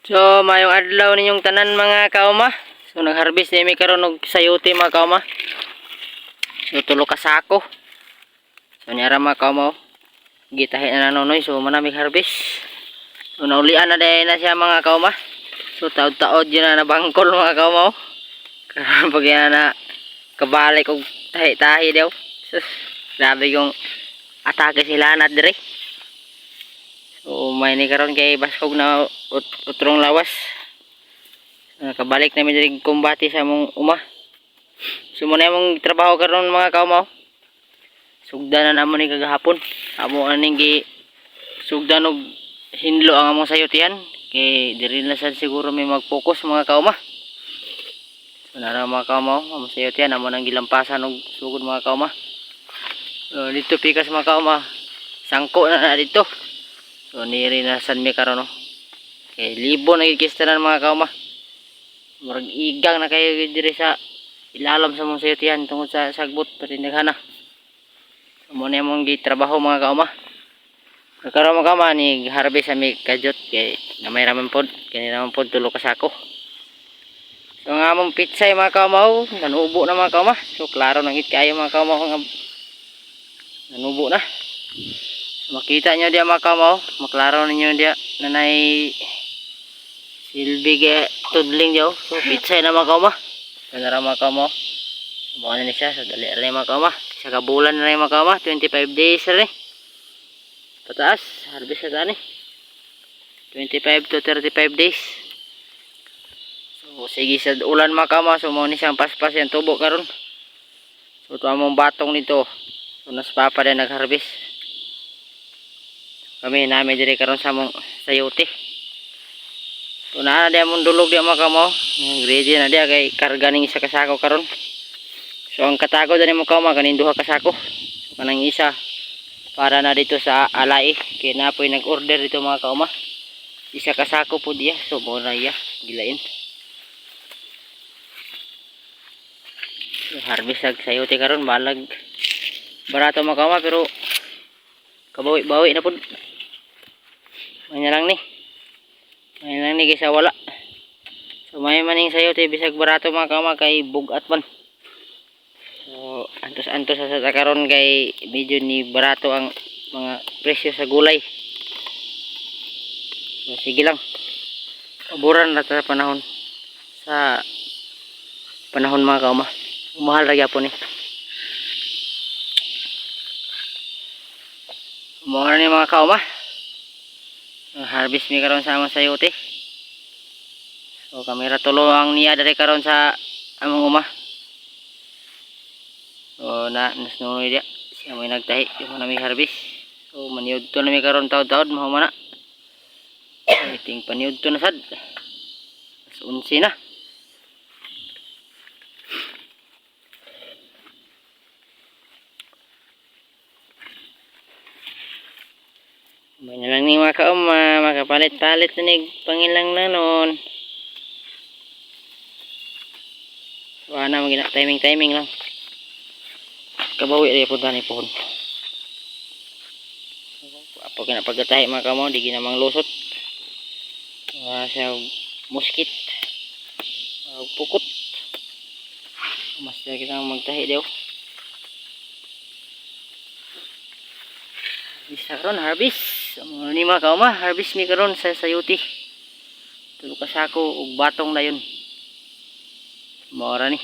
So, mayong adlaw ninyong tanan mga kauma. So, nag-harvest na karon og sayote mga kauma. So, tulo ka sako. So, niyara mga kauma. oh. Gitahin na nanonoy. So, manamig harvest. So, naulian na dahil na siya mga kauma. So, taod-taod yun na nabangkol mga kauma. oh. Karon pag yan na kabalik og tahi-tahi daw. Sus, grabe yung atake sila na dire. So, may ni karon kay Baskog na ut utrong lawas. Nakabalik namin diri kumbati sa mong uma. So, muna mong trabaho karon mga kaumaw. Sugdan na namo ni kagahapon. Amo aning gi sugdan og hinlo ang among sayotian. Kay diri na sad siguro may mag-focus mga kauma. So, nara mga kaumaw, among sayotian amo nang gilampasan og sugod mga kauma. So, dito pikas mga kauma. Sangko na na dito. So niri na san mi karon no. Kay libo na gikistanan mga kauma. Murag igang na kayo diri sa ilalam sa mong sayutian tungod sa sagbot patindaghana. So mo na mong gitrabaho mga kauma. Karon mga kauma ni harvest sa mi kajot kay gamay raman pod kani raman pod tulo ka sako. So nga mong pizza mga kauma oh, nanubo na mga kauma. So klaro nang kayo mga kauma nga nanubo na makita nyo dia mga kamaw maklaro ninyo dia. Nanay silbi ke tudling daw so pizza na mga kamaw ganara mga kamaw mukha ni siya. So dali rin mga kamaw sa kabulan na rin mga kamaw 25 days rin pataas. Harvest na tani 25 to 35 days. So sige sa ulan mga kamaw so mo ni siyang paspas. Yung tubo karon so ito among batong nito. So nas papa din nag-harvest kami namin diri karon sa mong sayote naa na mong dulog di mga kamo ready na dia kay karga ning isa kasako karon. So ang katago dani mo kamo kanin duha kasako. So kanang isa para na dito sa alay kay napoy nag order dito mga kauma. Isa kasako po diya so mo na iya gilain. Harvest ag sayote karon balag. Barato mga kauma pero kabawi-bawi na po Manya lang ni. Manya lang ni kaysa wala. So may maning sayo tayo bisag barato mga kama kay bugat man. So antos-antos sa sa karon kay medyo ni barato ang mga presyo sa gulay. So sige lang. Kaburan na sa panahon sa panahon mga kauma. Mahal ra gyapon ni. Mga ni mga kauma. Harvest mi karon sa among sayote. So kamera tulo ang niya dari karon sa among uma. So na nasnunoy dia siya may nagtahi yung nami harvest. So maniud to nami karon taud-taud mao man na. So, iting paniud to na sad. Mas unsi na. May na lang ni mga kauma, makapalit-palit na ni pangilang na nun. Wala na magina timing-timing lang. Kabawi rin po ni pohon. Apo kina pagkatahi mga kauma, di ginamang lusot. Wala siya muskit. Uh, pukot. Mas kita magtahi daw. Na karon, harvest. Amo ni mga kauma, harvest mi karon sa sayuti. Tulo ka sako ug batong dayon. Mora ni.